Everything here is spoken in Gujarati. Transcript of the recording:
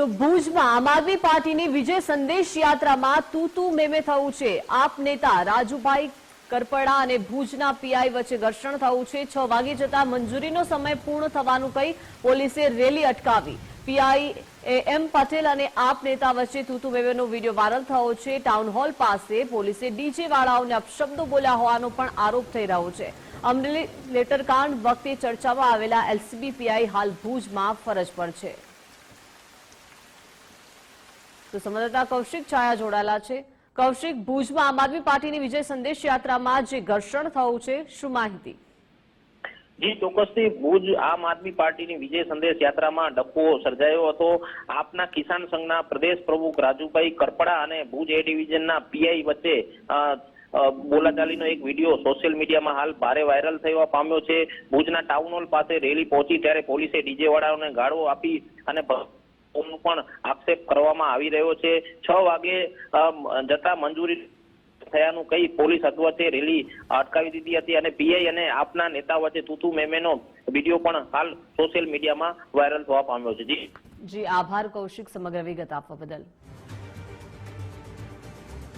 તો ભુજમાં આમ આદમી પાર્ટીની વિજય સંદેશ યાત્રામાં તૂતુ મેમે થયું છે. આપ નેતા રાજુભાઈ કરપડા અને ભુજના પીઆઈ વચ્ચે ઘર્ષણ થયું છે. છ વાગે જતા મંજૂરીનો સમય પૂર્ણ થવાનું કહી પોલીસે રેલી અટકાવી. પીઆઈ એમ પટેલ અને આપ નેતા વચ્ચે તૂતુ મેમેનો વીડિયો વાયરલ થયો છે. ટાઉન હોલ પાસે પોલીસે ડીજે વાળાઓને અપશબ્દો બોલ્યા હોવાનો પણ આરોપ થઈ રહ્યો છે. અમરેલી લેટરકાંડ વખતે ચર્ચામાં આવેલા એલસીબી પીઆઈ હાલ ભુજમાં ફરજ પર છે. તો સંવાદદાતા કૌશિક છાયા જોડાયેલા છે. કૌશિક, ભુજમાં આમ આદમી પાર્ટીની વિજય સંદેશ યાત્રામાં જે ઘર્ષણ થયું છે, શું માહિતી? જી, ચોક્કસથી ભુજ આમ આદમી પાર્ટીની વિજય સંદેશ યાત્રામાં ડપ્પો સર્જાયો હતો. આપના કિસાન સંઘના પ્રદેશ પ્રમુખ રાજુભાઈ કરપડા અને ભુજ એ ડિવિઝનના પીઆઈ વચ્ચે બોલાચાલીનો એક વીડિયો સોશિયલ મીડિયામાં હાલ ભારે વાયરલ થવા પામ્યો છે. ભુજના ટાઉન હોલ પાસે રેલી પહોંચી ત્યારે પોલીસે ડીજે વાળાઓને ગાળો આપી અને પણ આક્ષેપ કરવામાં આવી રહ્યો છે. છ વાગે જતા મંજૂરી થયાનું કહી પોલીસ અધવચ્ચે રેલી અટકાવી દીધી હતી અને પીઆઈ અને આપના નેતા વચ્ચે તુતુ મેમેનો વીડિયો પણ હાલ સોશિયલ મીડિયામાં વાયરલ થવા પામ્યો છે. જી. જી, આભાર, કૌશિક સમગ્ર વિગત આપવા બદલ.